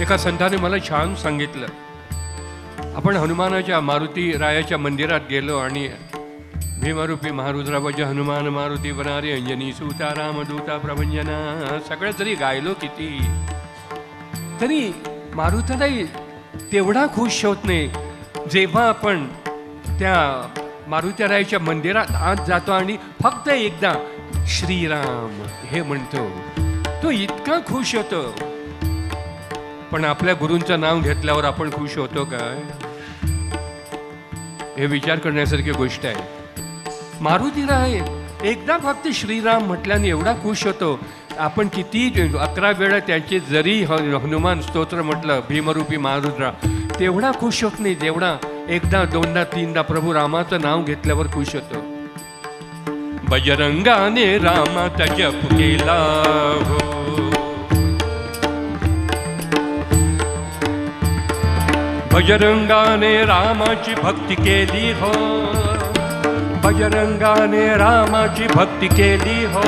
एका संताने मला छान सांगितलं. आपण हनुमानाच्या मारुती रायाच्या मंदिरात गेलो आणि भीमरूपी महारुद्राबाजी हनुमान मारुती बनारे अंजनी सुता रामदूता प्रभंजना सगळं जरी गायलो किती तरी मारुतीलाही तेवढा खुश होत नाही. जेव्हा आपण त्या मारुतीरायाच्या मंदिरात आत जातो आणि फक्त एकदा श्रीराम हे म्हणतो तो इतका खुश होतो. पण आपल्या गुरूंचं नाव घेतल्यावर आपण खुश होतो काय हे विचार करण्यासारखी गोष्ट आहे. मारुतीराय एकदा फक्त श्रीराम म्हटल्याने एवढा खुश होतो. आपण किती अकरा वेळा त्यांचे जरी हनुमान स्तोत्र म्हटलं भीमरूपी मारुद्रा तेवढा खुश होत नाही. जेवढा एकदा दोनदा तीनदा प्रभू रामाचं नाव घेतल्यावर खुश होतो. बजरंगाने रामाचा जप केला हो. बजरंगाने रामाची भक्ती बजरंगाने रामाची भक्ती हो